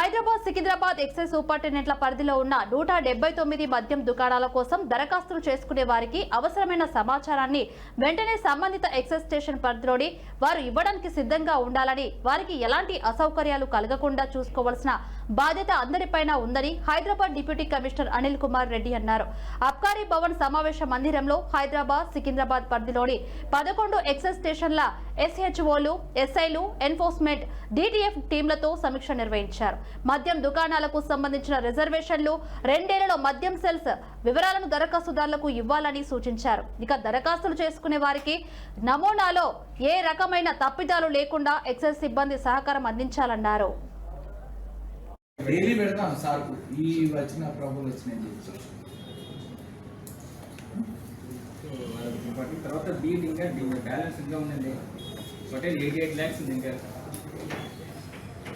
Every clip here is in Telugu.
హైదరాబాద్ సికింద్రాబాద్ ఎక్సైజ్ సూపరింటెండెంట్ల పరిధిలో ఉన్న నూట డెబ్బై తొమ్మిది మద్యం దుకాణాల కోసం దరఖాస్తులు చేసుకునే వారికి అవసరమైన సమాచారాన్ని వెంటనే సంబంధిత ఎక్సైజ్ స్టేషన్ పరిధిలోని వారు ఇవ్వడానికి సిద్ధంగా ఉండాలని వారికి ఎలాంటి అసౌకర్యాలు కలగకుండా చూసుకోవాల్సిన బాధ్యత అందరిపైన ఉందని హైదరాబాద్ డిప్యూటీ కమిషనర్ అనిల్ కుమార్ రెడ్డి అన్నారు. అబ్కారీ భవన్ సమావేశ మందిరంలో హైదరాబాద్ సికింద్రాబాద్ పరిధిలోని పదకొండు ఎక్సైజ్ స్టేషన్ల ఎస్హెచ్ఓలు ఎస్ఐలు ఎన్ఫోర్స్మెంట్ డిటిఎఫ్ టీంలతో సమీక్ష నిర్వహించారు. మద్యం దుకాణాలకు సంబంధించిన రిజర్వేషన్లు రెండేళ్ళలో మద్యం సెల్స్ వివరాలను దరఖాస్తుదారులకు ఇవ్వాలని సూచించారు. ఇక దరఖాస్తులు చేసుకునే వారికి నమూనాలో ఏ రకమైన తప్పిదాలు లేకుండా ఎక్సైజ్ సిబ్బంది సహకారం అందించాలన్నారు. డైలీ పెడతాను సార్కు ఈ వచ్చిన ప్రాబ్లం వచ్చినాయని చెప్పి తర్వాత బీట్ ఇంకా బ్యాలెన్స్ ఇంకా ఉందండి. హోటల్ ఎయిటీ ఎయిట్ ల్యాక్స్ ఉంది ఇంకా.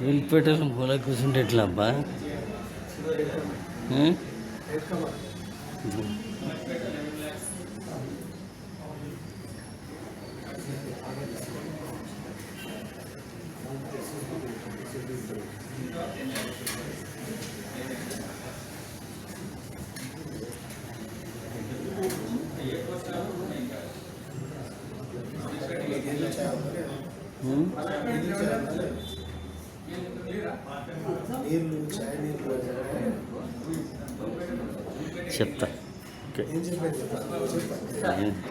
నిలిపేటలు మూల కూర్చుంటే ఎట్లా అబ్బా ఉం? నీళ్ళు చాయ్ నీళ్ళు చెప్తా. ఏం చెప్పారు చెప్పండి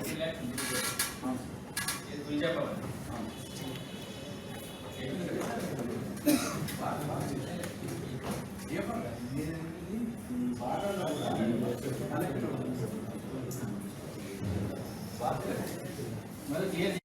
క్లియర్